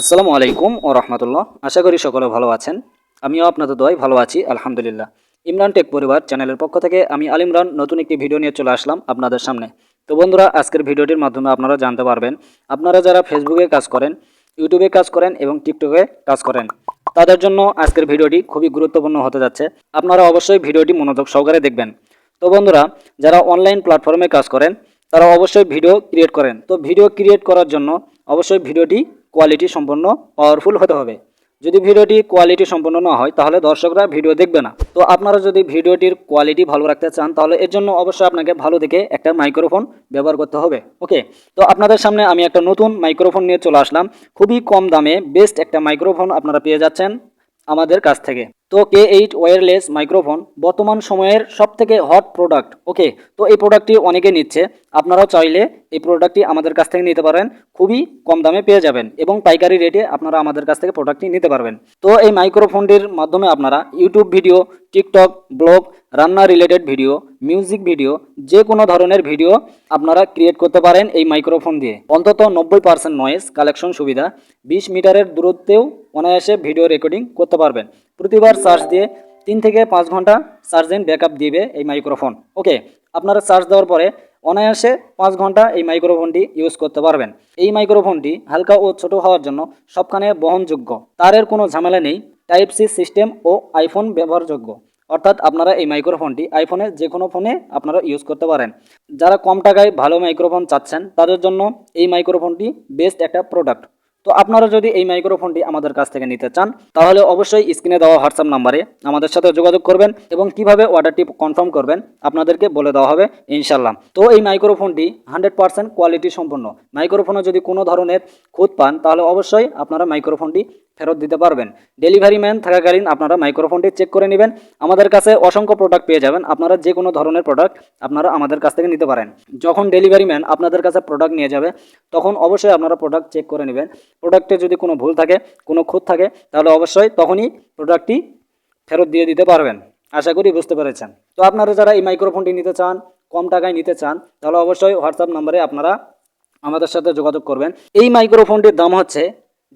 আসসালামু আলাইকুম ও রহমতুল্লাহ। আশা করি সকলে ভালো আছেন। আমিও আপনাদের দোয়াই ভালো আছি, আলহামদুলিল্লাহ। ইমরান টেক পরিবার চ্যানেলের পক্ষ থেকে আমি আল ইমরান নতুন একটি ভিডিও নিয়ে চলে আসলাম আপনাদের সামনে। তো বন্ধুরা, আজকের ভিডিওটির মাধ্যমে আপনারা জানতে পারবেন, আপনারা যারা ফেসবুকে কাজ করেন ইউটিউবে কাজ করেন এবং টিকটকে কাজ করেন, তাদের জন্য আজকের ভিডিওটি খুবই গুরুত্বপূর্ণ হতে যাচ্ছে। আপনারা অবশ্যই ভিডিওটি মনোযোগ সহকারে দেখবেন। তো বন্ধুরা, যারা অনলাইন প্ল্যাটফর্মে কাজ করেন, তারা অবশ্যই ভিডিও ক্রিয়েট করেন। তো ভিডিও ক্রিয়েট করার জন্য অবশ্যই ভিডিওটি কোয়ালিটি সম্পন্ন পাওয়ারফুল হতে হবে। যদি ভিডিওটি কোয়ালিটি সম্পন্ন না হয়, তাহলে দর্শকরা ভিডিও দেখবে না। তো আপনারা যদি ভিডিওটির কোয়ালিটি ভালো রাখতে চান, তাহলে এর জন্য অবশ্যই আপনাকে ভালো দেখে একটা মাইক্রোফোন ব্যবহার করতে হবে ওকে তো আপনাদের সামনে আমি একটা নতুন মাইক্রোফোন নিয়ে চলে আসলাম। খুবই কম দামে বেস্ট একটা মাইক্রোফোন আপনারা পেয়ে যাচ্ছেন। আমাদের কাছ থেকে। তো কে এইট ওয়্যারলেস মাইক্রোফোন বর্তমান সময়ের সব থেকে হট প্রোডাক্ট ওকে তো এই প্রোডাক্টটি অনেকে নিচ্ছে। আপনারাও চাইলে এই প্রোডাক্টটি আমাদের কাছ থেকে নিতে পারেন। খুবই কম দামে পেয়ে যাবেন এবং পাইকারি রেটে আপনারা আমাদের কাছ থেকে প্রোডাক্টটি নিতে পারবেন। তো এই মাইক্রোফোনটির মাধ্যমে আপনারা ইউটিউব ভিডিও টিকটক ব্লগ রান্না রিলেটেড ভিডিও মিউজিক ভিডিও যে কোনো ধরনের ভিডিও আপনারা ক্রিয়েট করতে পারেন এই মাইক্রোফোন দিয়ে। অন্তত নব্বই পার্সেন্ট নয়েজ কালেকশন সুবিধা। বিশ মিটারের দূরত্বেও অনায়াসে ভিডিও রেকর্ডিং করতে পারবেন। প্রতিবার চার্জ দিয়ে তিন থেকে পাঁচ ঘণ্টা চার্জিং ব্যাকআপ দিবে এই মাইক্রোফোন ওকে আপনারা চার্জ দেওয়ার পরে অনায়াসে পাঁচ ঘণ্টা এই মাইক্রোফোনটি ইউজ করতে পারবেন। এই মাইক্রোফোনটি হালকা ও ছোট হওয়ার জন্য সবখানে বহনযোগ্য। তারের কোনো ঝামেলা নেই। টাইপ সি সিস্টেম ও আইফোন ব্যবহারযোগ্য। অর্থাৎ আপনারা এই মাইক্রোফোনটি আইফোনের যে কোনো ফোনে আপনারা ইউজ করতে পারেন। যারা কম টাকায় ভালো মাইক্রোফোন চাচ্ছেন, তাদের জন্য এই মাইক্রোফোনটি বেস্ট একটা প্রোডাক্ট তো আপনারা যদি এই মাইক্রোফোনটি আমাদের কাছ থেকে নিতে চান, তাহলে অবশ্যই স্ক্রিনে দেওয়া হোয়াটসঅ্যাপ নাম্বারে আমাদের সাথে যোগাযোগ করবেন এবং কীভাবে অর্ডারটি কনফার্ম করবেন আপনাদেরকে বলে দেওয়া হবে ইনশাল্লাহ তো এই মাইক্রোফোনটি হান্ড্রেড পার্সেন্ট কোয়ালিটি সম্পন্ন। মাইক্রোফোনে যদি কোনো ধরনের খুঁত পান, তাহলে অবশ্যই আপনারা মাইক্রোফোনটি ফেরত দিতে পারবেন। ডেলিভারি ম্যান থাকাকালীন আপনারা মাইক্রোফোনটি চেক করে নেবেন। আমাদের কাছে অসংখ্য প্রোডাক্ট পেয়ে যাবেন। আপনারা যে কোনো ধরনের প্রোডাক্ট আপনারা আমাদের কাছ থেকে নিতে পারেন। যখন ডেলিভারি ম্যান আপনাদের কাছে প্রোডাক্ট নিয়ে যাবে, তখন অবশ্যই আপনারা প্রোডাক্ট চেক করে নেবেন। প্রোডাক্টে যদি কোনো ভুল থাকে, কোনো খুঁত থাকে, তাহলে অবশ্যই তখনই প্রোডাক্টটি ফেরত দিয়ে দিতে পারবেন। আশা করি বুঝতে পেরেছেন। তো আপনারা যারা এই মাইক্রোফোনটি নিতে চান, কম টাকায় নিতে চান, তাহলে অবশ্যই হোয়াটসঅ্যাপ নম্বরে আপনারা আমাদের সাথে যোগাযোগ করবেন। এই মাইক্রোফোনটির দাম হচ্ছে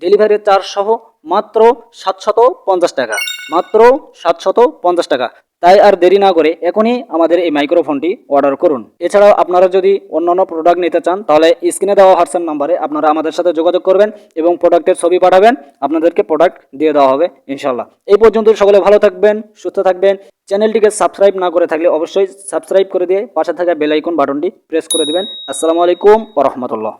ডেলিভারি চার্জ সহ মাত্র সাতশত পঞ্চাশ টাকা। মাত্র সাতশত পঞ্চাশ টাকা। তাই আর দেরি না করে এখনই আমাদের এই মাইক্রোফোনটি অর্ডার করুন। এছাড়াও আপনারা যদি অন্যান্য প্রোডাক্ট নিতে চান, তাহলে স্ক্রিনে দেওয়া হোয়াটসঅ্যাপ নাম্বারে আপনারা আমাদের সাথে যোগাযোগ করবেন এবং প্রোডাক্টের ছবি পাঠাবেন। আপনাদেরকে প্রোডাক্ট দিয়ে দেওয়া হবে ইনশাল্লাহ এই পর্যন্ত সকলে ভালো থাকবেন, সুস্থ থাকবেন। চ্যানেলটিকে সাবস্ক্রাইব না করে থাকলে অবশ্যই সাবস্ক্রাইব করে দিয়ে পাশে থাকা বেল আইকন বাটনটি প্রেস করে দেবেন। আসসালামু আলাইকুম রহমতুল্লাহ।